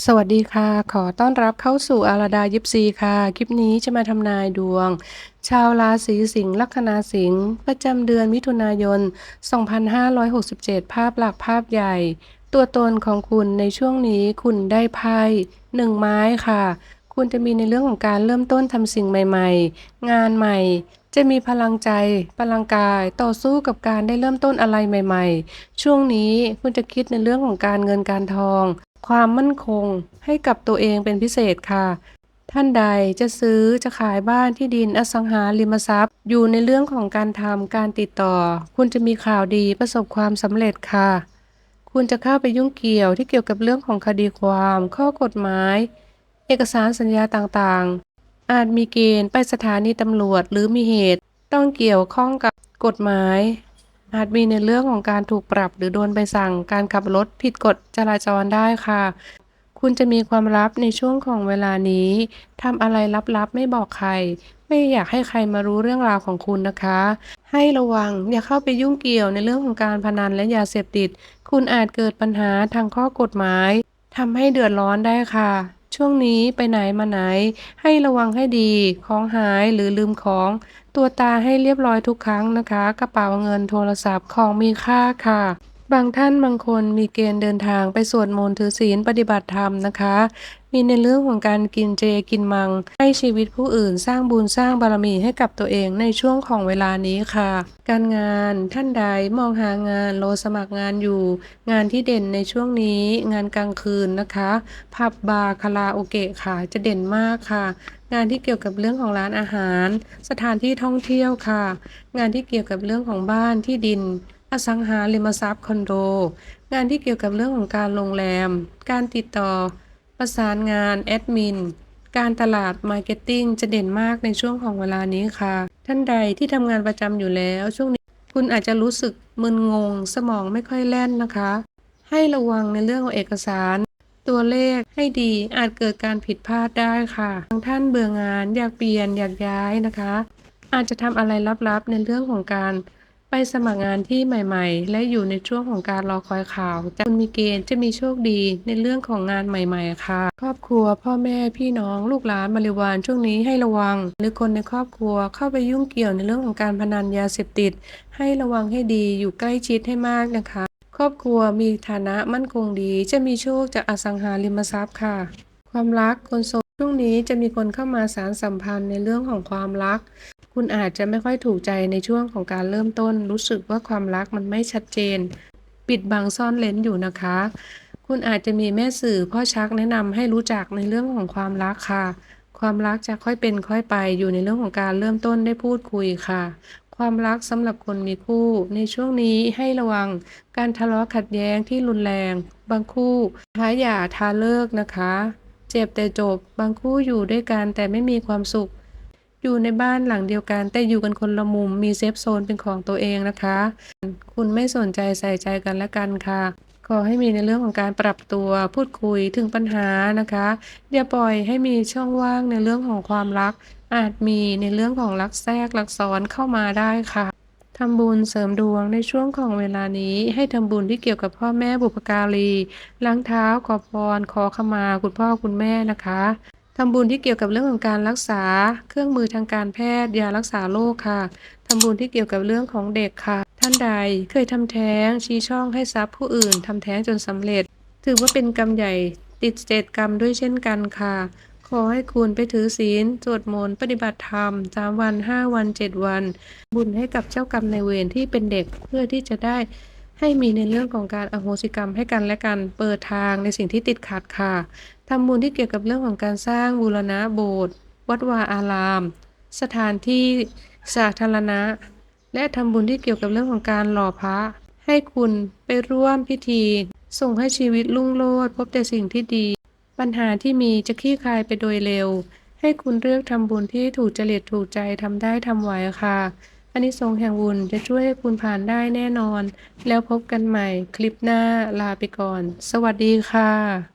สวัสดีค่ะ ขอต้อนรับเข้าสู่อาราดายิปซีค่ะ คลิปนี้จะมาทำนายดวง ชาวราศีสิงห์ลัคนาสิงห์ประจำเดือนมิถุนายน 2567 ภาพหลักภาพใหญ่ ตัวตนของคุณในช่วงนี้คุณได้ไพ่หนึ่งไม้ค่ะ คุณจะมีในเรื่องของการเริ่มต้นทำสิ่งใหม่ ๆ งานใหม่ จะมีพลังใจ พลังกาย ต่อสู้กับการได้เริ่มต้นอะไรใหม่ ๆ ช่วงนี้คุณจะคิดในเรื่องของการเงินการทอง ความมั่นคงให้กับตัวเองเป็นพิเศษค่ะ ท่านใดจะซื้อจะขายบ้านที่ดินอสังหาริมทรัพย์ อยู่ในเรื่องของการทำการติดต่อ คุณจะมีข่าวดีประสบความสำเร็จค่ะ คุณจะเข้าไปยุ่งเกี่ยวที่เกี่ยวกับเรื่องของคดีความ ข้อกฎหมาย เอกสารสัญญาต่างๆ อาจมีเกณฑ์ไปสถานีตำรวจหรือมีเหตุ ต้องเกี่ยวข้องกับกฎหมาย อาจมีในเรื่องของการถูกปรับหรือโดนใบสั่ง การขับรถผิดกฎจราจรได้ค่ะ คุณจะมีความลับในช่วงของเวลานี้ทำอะไรลับๆ ไม่บอกใคร ไม่อยากให้ใครมารู้เรื่องราวของคุณนะคะ ให้ระวังอย่าเข้าไปยุ่งเกี่ยวในเรื่องของการพนันและยาเสพติด คุณอาจเกิดปัญหาทางข้อกฎหมายทำให้เดือดร้อนได้ค่ะ ช่วงนี้ไปไหนมาไหน ให้ระวังให้ดี ของหายหรือลืมของ ตัวตาให้เรียบร้อยทุกครั้งนะคะ กระเป๋าเงินโทรศัพท์ของมีค่าค่ะ บางท่านบางคนมีเกณฑ์เดินทางไปสวดมนต์ถือศีลปฏิบัติธรรมนะคะ มีในเรื่องของการกินเจกินมัง ให้ชีวิตผู้อื่นสร้างบุญสร้างบารมีให้กับตัวเองในช่วงของเวลานี้ค่ะ การงานท่านใดมองหางานโลสมัครงานอยู่ งานที่เด่นในช่วงนี้งานกลางคืนนะคะผับบาร์คาราโอเกะค่ะจะเด่นมากค่ะงานที่เกี่ยวกับเรื่องของร้านอาหาร สถานที่ท่องเที่ยวค่ะ งานที่เกี่ยวกับเรื่องของบ้านที่ดิน อสังหาริมทรัพย์คอนโด งานที่เกี่ยวกับเรื่องของการโรงแรม การติดต่อ ประสานงานแอดมิน การตลาดมาร์เก็ตติ้งจะเด่นมากในช่วงของเวลานี้ค่ะ ท่านใดที่ทำงานประจำอยู่แล้ว ช่วงนี้คุณอาจจะรู้สึกมึนงง สมองไม่ค่อยแล่นนะคะ ให้ระวังในเรื่องของเอกสาร ตัวเลขให้ดีอาจเกิดการผิดพลาดได้ค่ะ บางท่านเบื่องานอยากเปลี่ยนอยากย้ายนะคะ อาจจะทำอะไรลับๆในเรื่องของการ ไปสมัครงานที่ใหม่ ๆ และอยู่ในช่วงของการรอคอยข่าวจะคุณมีเกณฑ์จะมีโชคดีในเรื่องของงานใหม่ ๆ ค่ะ ครอบครัว พ่อแม่พี่น้องลูกหลานบริวารช่วงนี้ให้ระวัง หรือคนในครอบครัวเข้าไปยุ่งเกี่ยวในเรื่องของการพนันยาเสพติด ให้ระวังให้ดีอยู่ใกล้ชิดให้มากนะคะ ครอบครัวมีฐานะมั่นคงดี จะมีโชคจากอสังหาริมทรัพย์ค่ะ ความรักคนโสดช่วงนี้จะมีคนเข้ามาสารสัมพันธ์ในเรื่องของความรัก คุณอาจจะไม่ค่อยถูกใจในช่วงของการเริ่มต้น รู้สึกว่าความรักมันไม่ชัดเจน ปิดบังซ่อนเลนอยู่นะคะ คุณอาจจะมีแม่สื่อพ่อชักแนะนำให้รู้จักในเรื่องของความรักค่ะ ความรักจะค่อยเป็นค่อยไปอยู่ในเรื่องของการเริ่มต้นได้พูดคุยค่ะ ความรักสำหรับคนมีคู่ ในช่วงนี้ให้ระวัง การทะเลาะขัดแย้งที่รุนแรง บางคู่ท้าหย่าท้าเลิกนะคะ เจ็บแต่จบบางคู่อยู่ด้วยกันแต่ไม่มีความสุข อยู่ในบ้านหลังเดียวกัน แต่อยู่กันคนละมุมมีเซฟโซนเป็นของตัวเองนะคะ คุณไม่สนใจใส่ใจกันและกันค่ะขอให้มีในเรื่องของการปรับตัวพูดคุยถึงปัญหานะคะอย่าปล่อยให้มีช่องว่างในเรื่องของความรัก อาจมีในเรื่องของรักแทรกรักซ้อนเข้ามาได้ค่ะทำบุญเสริมดวงในช่วงของเวลานี้ ให้ทำบุญที่เกี่ยวกับพ่อแม่บุพการีล้างเท้าขอพรขอขมาคุณพ่อคุณแม่นะคะ ทำบุญที่เกี่ยวกับเรื่องของการรักษา เครื่องมือทางการแพทย์ยารักษาโรคค่ะทำบุญที่เกี่ยวกับเรื่องของเด็กค่ะ ท่านใดเคยทำแท้ง ชี้ช่องให้ทรัพย์ผู้อื่นทำแท้งจนสำเร็จ ถือว่าเป็นกรรมใหญ่ติดเจตกรรมด้วยเช่นกันค่ะ ขอให้คุณไปถือศีลสวดมนต์ปฏิบัติธรรมสามวันห้าวันเจ็ดวัน บุญให้กับเจ้ากรรมในายเวรที่เป็นเด็กเพื่อที่จะได้ ให้มีในเรื่องของการอโหสิกรรมให้กันและกัน เปิดทางในสิ่งที่ติดขัดค่ะทำบุญที่เกี่ยวกับเรื่องของการสร้างบูรณะโบสถ์วัดวาอาราม สถานที่สาธารณะ และทำบุญที่เกี่ยวกับเรื่องของการหล่อพระ ให้คุณไปร่วมพิธี ส่งให้ชีวิตรุ่งโรจน์พบแต่สิ่งที่ดี ปัญหาที่มีจะคลี่คลายไปโดยเร็ว ให้คุณเลือกทำบุญที่ถูกจริตถูกใจทำได้ทำไหวค่ะ อันนี้ทรงส์แห่งบุญจะช่วยให้คุณผ่านได้แน่นอน แล้วพบกันใหม่คลิปหน้าลาไปก่อน สวัสดีค่ะ